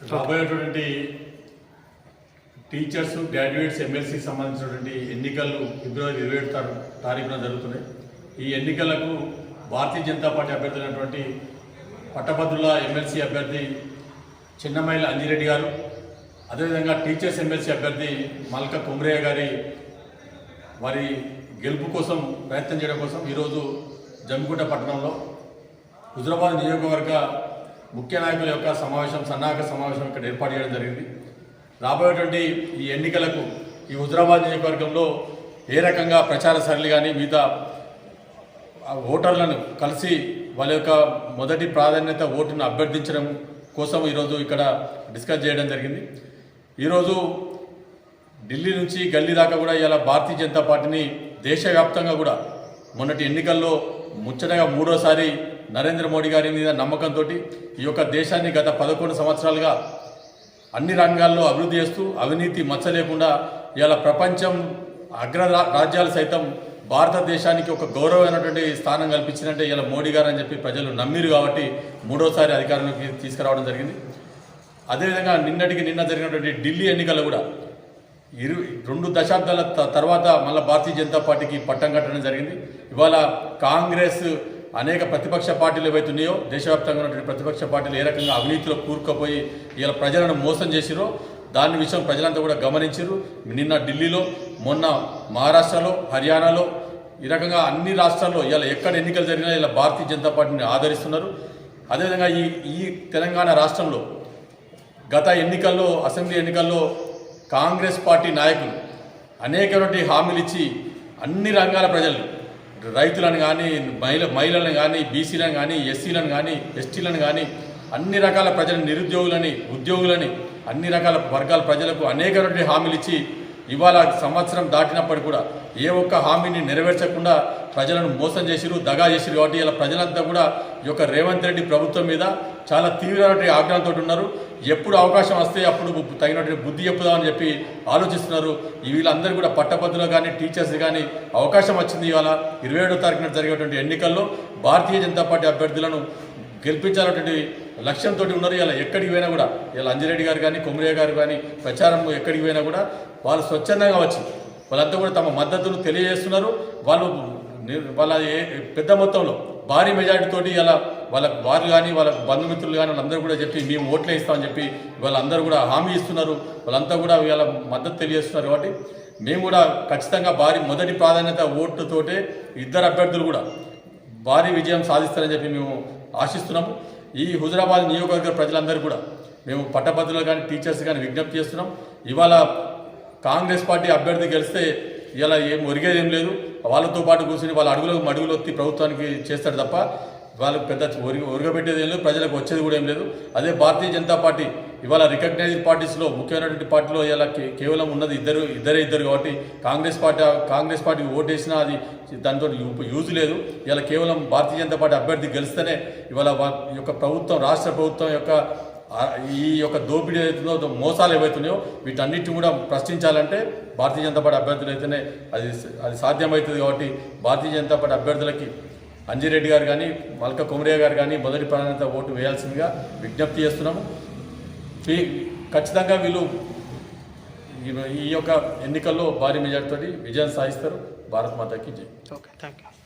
రాబోయేటువంటి teachers graduates ఎమ్మెల్సీకి సంబంధించినటువంటి ఎన్నికలు ఫిబ్రవరి ఇరవై ఏడు తారీఖున జరుగుతున్నాయి. ఈ ఎన్నికలకు భారతీయ జనతా పార్టీ అభ్యర్థులైనటువంటి పట్టభద్రుల ఎమ్మెల్సీ అభ్యర్థి చిన్నమైల అంజిరెడ్డి గారు అదేవిధంగా టీచర్స్ ఎమ్మెల్సీ అభ్యర్థి మల్క కుమ్రయ్య గారి వారి గెలుపు కోసం ప్రయత్నం చేయడం కోసం ఈరోజు జమ్మిగుంట పట్టణంలో హుజరాబాద్ నియోజకవర్గ ముఖ్య నాయకుల యొక్క సమావేశం సన్నాహక సమావేశం ఇక్కడ ఏర్పాటు చేయడం జరిగింది. రాబోయేటువంటి ఈ ఎన్నికలకు ఈ హుజరాబాద్ నియోజకవర్గంలో ఏ రకంగా ప్రచార సరళి కానీ మిగతా ఓటర్లను కలిసి వాళ్ళ యొక్క మొదటి ప్రాధాన్యత ఓటును అభ్యర్థించడం కోసం ఈరోజు ఇక్కడ డిస్కస్ చేయడం జరిగింది. ఈరోజు ఢిల్లీ నుంచి గల్లీ దాకా కూడా ఇలా భారతీయ జనతా పార్టీని దేశవ్యాప్తంగా కూడా మొన్నటి ఎన్నికల్లో ముచ్చటగా మూడోసారి నరేంద్ర మోడీ గారి మీద నమ్మకంతో ఈ యొక్క దేశాన్ని గత పదకొండు సంవత్సరాలుగా అన్ని రంగాల్లో అభివృద్ధి చేస్తూ అవినీతి మచ్చ లేకుండా ఇలా ప్రపంచం అగ్ర రా- రాజ్యాలు సైతం భారతదేశానికి ఒక గౌరవమైనటువంటి స్థానం కల్పించినట్టే ఇలా మోడీ గారు అని చెప్పి ప్రజలు నమ్మిరు కాబట్టి మూడోసారి అధికారంలోకి తీసుకురావడం జరిగింది. అదేవిధంగా నిన్నటికి నిన్న జరిగినటువంటి ఢిల్లీ ఎన్నికలు కూడా ఇరు రెండు దశాబ్దాల త- తర్వాత మళ్ళీ భారతీయ జనతా పార్టీకి పట్టం కట్టడం జరిగింది. ఇవాళ కాంగ్రెస్ అనేక ప్రతిపక్ష పార్టీలు ఏవైతే ఉన్నాయో దేశవ్యాప్తంగా ఉన్నటువంటి ప్రతిపక్ష పార్టీలు ఏ రకంగా అవినీతిలో కూరుకుపోయి ఇలా ప్రజలను మోసం చేసిరో దాని విషయం ప్రజలంతా కూడా గమనించారు నిన్న ఢిల్లీలో మొన్న మహారాష్ట్రలో హర్యానాలో ఈ రకంగా అన్ని రాష్ట్రాల్లో ఇలా ఎక్కడ ఎన్నికలు జరిగినా ఇలా భారతీయ జనతా పార్టీని ఆదరిస్తున్నారు. అదేవిధంగా ఈ ఈ తెలంగాణ రాష్ట్రంలో గత ఎన్నికల్లో అసెంబ్లీ ఎన్నికల్లో కాంగ్రెస్ పార్టీ నాయకులు అనేకటువంటి హామీలు ఇచ్చి అన్ని రంగాల ప్రజలు రైతులను కానీ మహిళ మహిళలను కానీ బీసీలను కానీ ఎస్సీలను కానీ ఎస్టీలను కానీ అన్ని రకాల ప్రజల నిరుద్యోగులని ఉద్యోగులని అన్ని రకాల వర్గాల ప్రజలకు అనేకటువంటి హామీలు ఇచ్చి ఇవాళ సంవత్సరం దాటినప్పటికీ కూడా ఏ ఒక్క హామీని నెరవేర్చకుండా ప్రజలను మోసం చేసిరు దగా చేసిరు కాబట్టి ఇలా ప్రజలంతా కూడా ఈ యొక్క రేవంత్ రెడ్డి ప్రభుత్వం మీద చాలా తీవ్రమైన ఆగ్రహంతో ఉన్నారు. ఎప్పుడు అవకాశం వస్తే అప్పుడు తగినటువంటి బుద్ధి చెప్పుదామని చెప్పి ఆలోచిస్తున్నారు. ఈ వీళ్ళందరూ కూడా పట్టభద్రులు కానీ టీచర్స్ కానీ అవకాశం వచ్చింది ఇవాళ. ఇరవై ఏడో తారీఖున జరిగేటువంటి ఎన్నికల్లో భారతీయ జనతా పార్టీ అభ్యర్థులను గెలిపించాలన్నటువంటి లక్ష్యంతో ఉన్నారు. ఇలా ఎక్కడికి పోయినా కూడా ఇలా అంజిరెడ్డి గారు కానీ కొమరయ్య గారు కానీ ప్రచారం ఎక్కడికి పోయినా కూడా వాళ్ళు స్వచ్ఛందంగా వచ్చి వాళ్ళంతా కూడా తమ మద్దతును తెలియజేస్తున్నారు. వాళ్ళు వాళ్ళ పెద్ద మొత్తంలో భారీ మెజార్టీ ఇలా వాళ్ళ వారు కానీ వాళ్ళ బంధుమిత్రులు కానీ వాళ్ళందరూ కూడా చెప్పి మేము ఓట్లే ఇస్తామని చెప్పి వాళ్ళందరూ కూడా హామీ ఇస్తున్నారు. వాళ్ళంతా కూడా వీళ్ళ మద్దతు తెలియజేస్తున్నారు కాబట్టి మేము కూడా ఖచ్చితంగా భారీ మొదటి ప్రాధాన్యత ఓటుతోటే ఇద్దరు అభ్యర్థులు కూడా భారీ విజయం సాధిస్తారని చెప్పి మేము ఆశిస్తున్నాము. ఈ హుజరాబాద్ నియోజకవర్గ ప్రజలందరూ కూడా మేము పట్టభద్రులు కానీ టీచర్స్ కానీ విజ్ఞప్తి చేస్తున్నాం. ఇవాళ కాంగ్రెస్ పార్టీ అభ్యర్థి గెలిస్తే ఇలా ఏం ఒరిగేది ఏం లేదు. వాళ్ళతో పాటు కూర్చొని వాళ్ళ అడుగులో మడుగులొత్తి ప్రభుత్వానికి చేస్తాడు తప్ప వాళ్ళు పెద్ద ఒరిగి ఒరగబెట్టేది ఏం లేదు ప్రజలకు వచ్చేది కూడా ఏం లేదు. అదే భారతీయ జనతా పార్టీ ఇవాళ రికగ్నైజ్డ్ పార్టీస్లో ముఖ్యమైనటువంటి పార్టీలో ఇలా కేవలం ఉన్నది ఇద్దరు ఇద్దరే ఇద్దరు కాబట్టి కాంగ్రెస్ పార్టీ కాంగ్రెస్ పార్టీకి ఓటేసినా అది దానితో యూ- యూజ్ లేదు. ఇలా కేవలం భారతీయ జనతా పార్టీ అభ్యర్థి గెలిస్తేనే ఇవాళ ఈ యొక్క ప్రభుత్వం రాష్ట్ర ప్రభుత్వం యొక్క ఈ యొక్క దోపిడీ ఏదైతుందో మోసాలు ఏవైతున్నాయో వీటన్నిటిని కూడా ప్రశ్నించాలంటే భారతీయ జనతా పార్టీ అభ్యర్థులు అయితేనే అది అది సాధ్యమవుతుంది కాబట్టి భారతీయ జనతా పార్టీ అభ్యర్థులకి అంజిరెడ్డి గారు కానీ మల్క కుమరయ్య గారు కానీ మొదటి ప్రాధాన్యత ఓటు వేయాల్సిందిగా విజ్ఞప్తి చేస్తున్నాము. ఖచ్చితంగా వీళ్ళు ఈ- ఈ యొక్క ఎన్నికల్లో భారీ మెజార్టీతో విజయం సాధిస్తారు. భారత్ మాతకి జై. Okay thank you